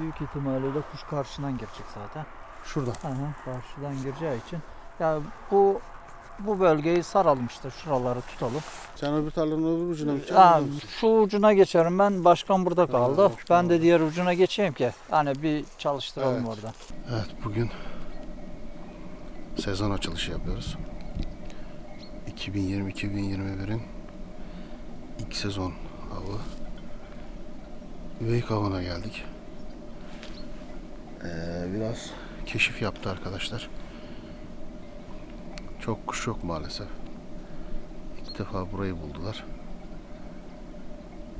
Büyük ihtimalle de kuş karşıdan girecek zaten. Şurada. Aha, karşıdan gireceği için. Ya bu bu bölgeyi saralım işte şuraları tutalım. Sen öbür tarlanın öbür ucuna mı mısın? şu ucuna geçerim ben. Başkan burada kaldı. başkan ben de diğer ucuna geçeyim ki. Hani bir çalıştıralım Evet. orada. Evet bugün sezon açılışı yapıyoruz. 2020-2021'in ilk sezon avı. Üveyik avına geldik. Ee, biraz keşif yaptı arkadaşlar. Çok kuş yok maalesef. İlk defa burayı buldular.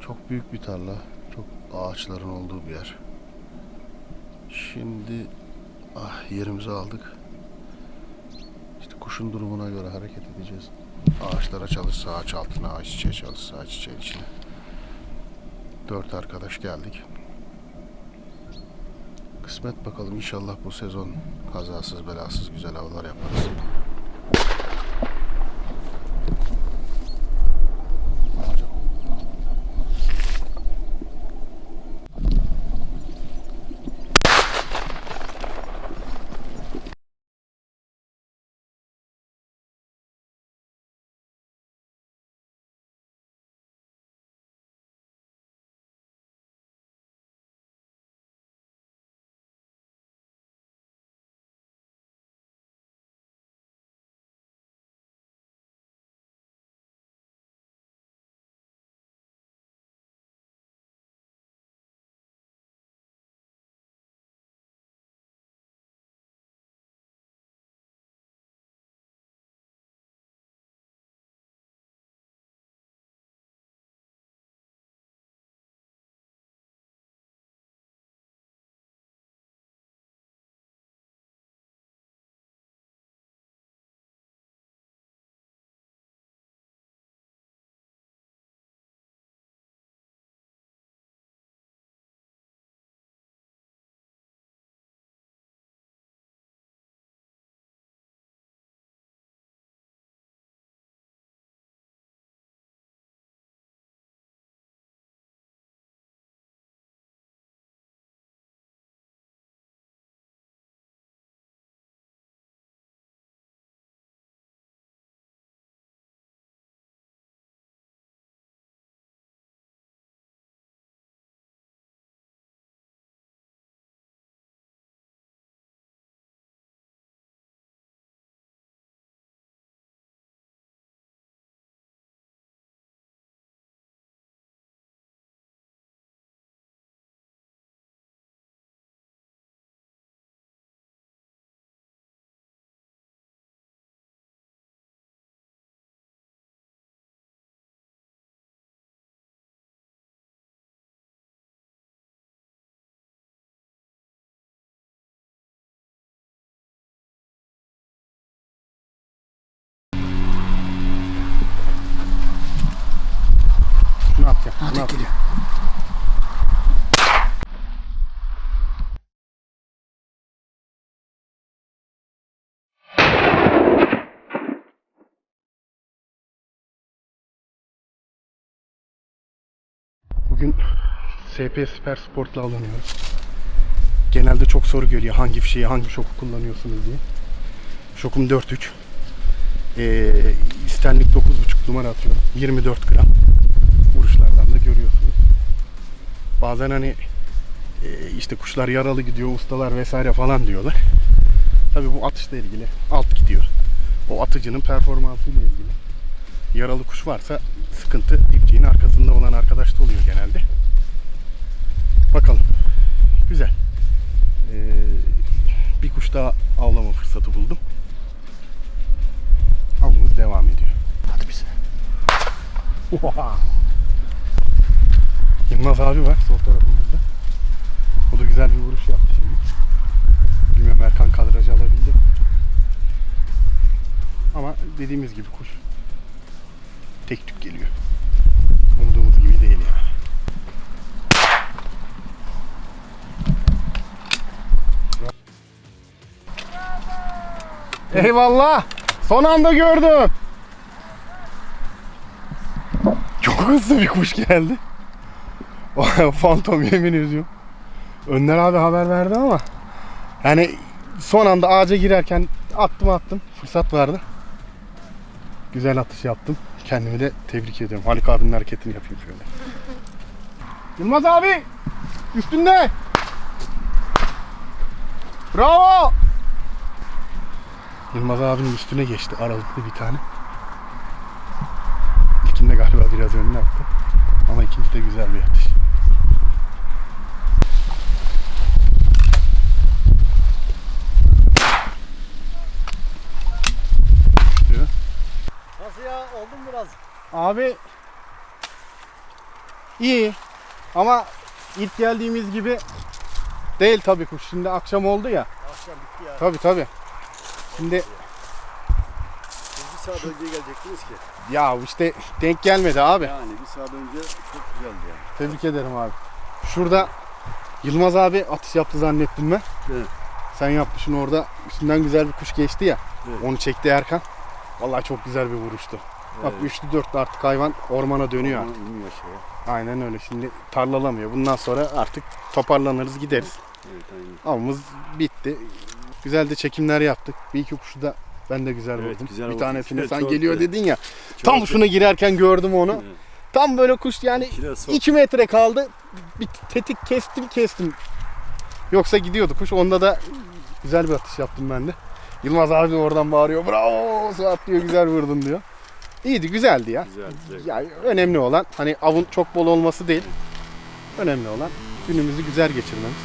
Çok büyük bir tarla. Çok ağaçların olduğu bir yer. Şimdi Ah yerimizi aldık. İşte kuşun durumuna göre hareket edeceğiz. Ağaçlara çalışsa ağaç altına, ağaç çiçeğe çalışsa ağaç çiçeğin içine. Dört arkadaş geldik. Kısmet bakalım inşallah bu sezon kazasız belasız güzel avlar yaparız. Şunu at. Bugün SP Süper Sport'la avlanıyoruz. Genelde çok soru geliyor hangi fişeği, hangi şoku kullanıyorsunuz diye. Şokum 4.3. Ee, istenlik 9.5 numara atıyorum. 24 gram. Bazen hani e, işte kuşlar yaralı gidiyor, ustalar vesaire falan diyorlar. Tabii bu atışla ilgili alt gidiyor. O atıcının performansıyla ilgili. Yaralı kuş varsa sıkıntı dipçiğin arkasında olan arkadaşta oluyor genelde. Bakalım. Güzel. Ee, bir kuş daha avlama fırsatı buldum. Avımız devam ediyor. Hadi bize. Oha! Yılmaz abi var sol tarafımızda. O da güzel bir vuruş yaptı şimdi. Bilmiyorum Erkan kadrajı alabildi. Ama dediğimiz gibi kuş tek tük geliyor. Umduğumuz gibi değil yani. Eyvallah. Son anda gördüm. Çok hızlı bir kuş geldi. Fantom yemin ediyorum. Önder abi haber verdi ama yani son anda ağaca girerken attım attım. Fırsat vardı. Güzel atış yaptım. Kendimi de tebrik ediyorum. Haluk abinin hareketini yapayım şöyle. Yılmaz abi! Üstünde! Bravo! Yılmaz abinin üstüne geçti aralıklı bir tane. İlkinde galiba biraz önüne attı. Ama ikinci de güzel bir atış. Nasıl ya? Oldum biraz. Abi iyi ama ilk geldiğimiz gibi değil tabii kuş. Şimdi akşam oldu ya. Akşam bitti ya. Tabii tabii. Şimdi Siz bir saat önce gelecektiniz ki. ya işte denk gelmedi abi. Yani bir saat önce çok güzeldi yani. Tebrik ederim abi. Şurada Yılmaz abi atış yaptı zannettim ben. Evet. Sen yapmışsın orada. Üstünden güzel bir kuş geçti ya. Evet. Onu çekti Erkan. Vallahi çok güzel bir vuruştu. Bak Evet. üçlü dörtlü artık hayvan ormana dönüyor Ama artık. inmiyor şeye. Aynen öyle. Şimdi tarlalamıyor. Bundan sonra artık toparlanırız gideriz. Evet aynen. Avımız bitti. Güzel de çekimler yaptık. Bir iki kuşu da ben de güzel Evet, vurdum. güzel bir tanesini Evet, sen geliyor güzel. dedin ya. Çok Tam şuna girerken gördüm onu. Evet. Tam böyle kuş yani İçine sok. 2 metre kaldı. Bir tetik kestim kestim. Yoksa gidiyordu kuş. Onda da güzel bir atış yaptım ben de. Yılmaz abi oradan bağırıyor. Bravo Suat diyor güzel vurdun diyor. İyiydi güzeldi ya. Güzel güzel. Yani önemli olan hani avın çok bol olması değil. Önemli olan günümüzü güzel geçirmemiz.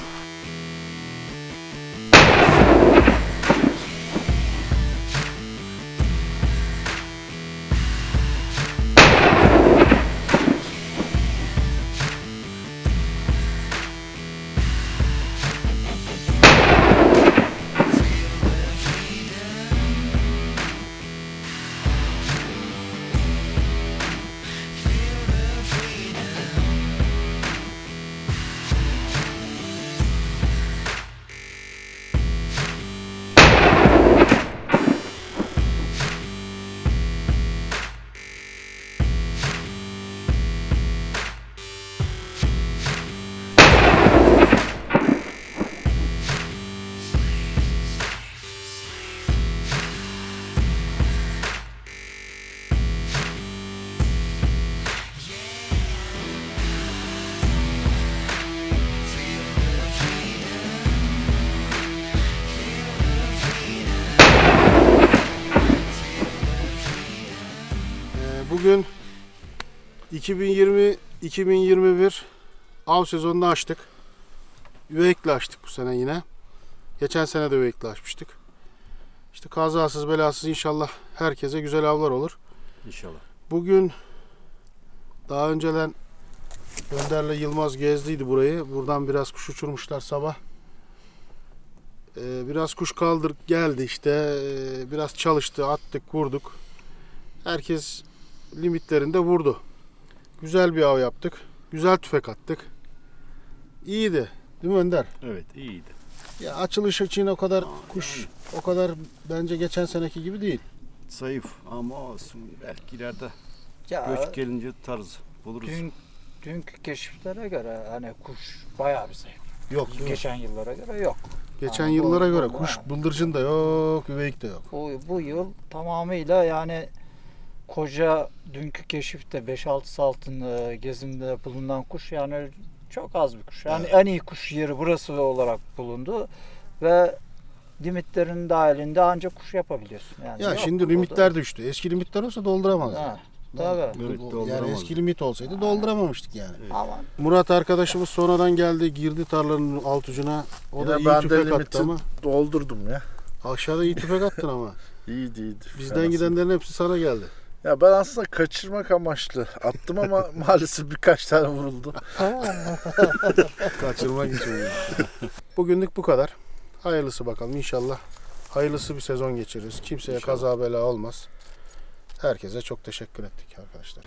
Bugün 2020-2021 av sezonunu açtık. Üveyikle açtık bu sene yine. Geçen sene de üveyikle açmıştık. İşte kazasız belasız inşallah herkese güzel avlar olur. İnşallah. Bugün daha önceden Önder'le Yılmaz gezdiydi burayı. Buradan biraz kuş uçurmuşlar sabah. Ee, biraz kuş kaldır geldi işte. Ee, biraz çalıştı, attık, vurduk. Herkes limitlerinde vurdu. Güzel bir av yaptık. Güzel tüfek attık. İyiydi. Değil mi Önder? Evet iyiydi. Ya açılış için o kadar kuş o kadar bence geçen seneki gibi değil. Zayıf ama olsun. Belki ileride Ya göç gelince tarz buluruz. dün, dünkü keşiflere göre hani kuş bayağı bir zayıf. Yok. Geçen yıllara göre yok. Geçen Ha, yıllara doğru, göre doğru. kuş bıldırcın da yok, üveyik de yok. Bu, bu yıl tamamıyla yani koca dünkü keşifte 5-6 saatin e, gezimde bulunan kuş yani çok az bir kuş. Yani en iyi kuş yeri burası olarak bulundu ve limitlerin dahilinde ancak kuş yapabiliyorsun. Yani Ya yok şimdi burada. limitler düştü. Eski limitler olsa dolduramaz. Ha, tabii. Evet, yani dolduramaz. eski limit olsaydı dolduramamıştık yani. Ama Murat arkadaşımız sonradan geldi, girdi tarlanın alt ucuna. O da Yine iyi ben de tüfek limiti attı ama. doldurdum ya. Aşağıda iyi tüfek attın ama. İyiydi iyiydi. Bizden Fenası. gidenlerin hepsi sana geldi. Ya ben aslında kaçırmak amaçlı attım ama maalesef birkaç tane vuruldu. Kaçırmak için. Bugünlük bu kadar. Hayırlısı bakalım inşallah. Hayırlısı bir sezon geçiririz. Kimseye kaza bela olmaz. Herkese çok teşekkür ettik arkadaşlar.